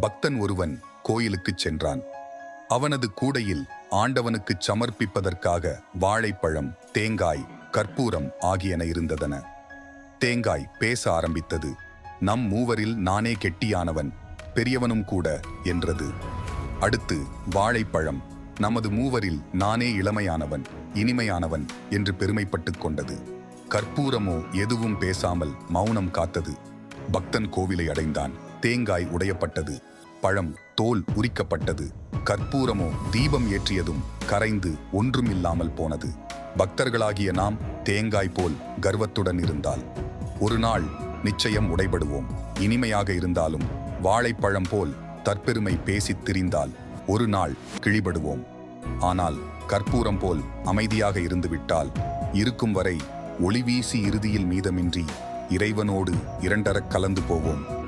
பக்தன் ஒருவன் கோயிலுக்குச் சென்றான். அவனது கூடையில் ஆண்டவனுக்குச் சமர்ப்பிப்பதற்காக வாழைப்பழம் தேங்காய் கற்பூரம் ஆகியன இருந்ததன. தேங்காய் பேச ஆரம்பித்தது. நம் மூவரில் நானே கெட்டியானவன் பெரியவனும் கூட என்றது. அடுத்து வாழைப்பழம். நமது மூவரில் நானே இளமையானவன் இனிமையானவன் என்று பெருமைப்பட்டுக் கொண்டது. கற்பூரமோ எதுவும் பேசாமல் மௌனம் காத்தது. பக்தன் கோவிலை அடைந்தான். தேங்காய் உடையப்பட்டது பழம் தோல் உரிக்கப்பட்டது கற்பூரமோ தீபம் ஏற்றியதும் கரைந்து ஒன்றுமில்லாமல் போனது. பக்தர்களாகிய நாம் தேங்காய் போல் கர்வத்துடன் இருந்தால் ஒரு நாள் நிச்சயம் உடைபடுவோம். இனிமையாக இருந்தாலும் வாழைப்பழம் போல் தற்பெருமை பேசித் திரிந்தால் ஒரு நாள் கிழிபடுவோம். ஆனால் கற்பூரம் போல் அமைதியாக இருந்துவிட்டால் இருக்கும் வரை ஒளி வீசி இறுதியில் மீதமின்றி இறைவனோடு இரண்டரக் கலந்து போவோம்.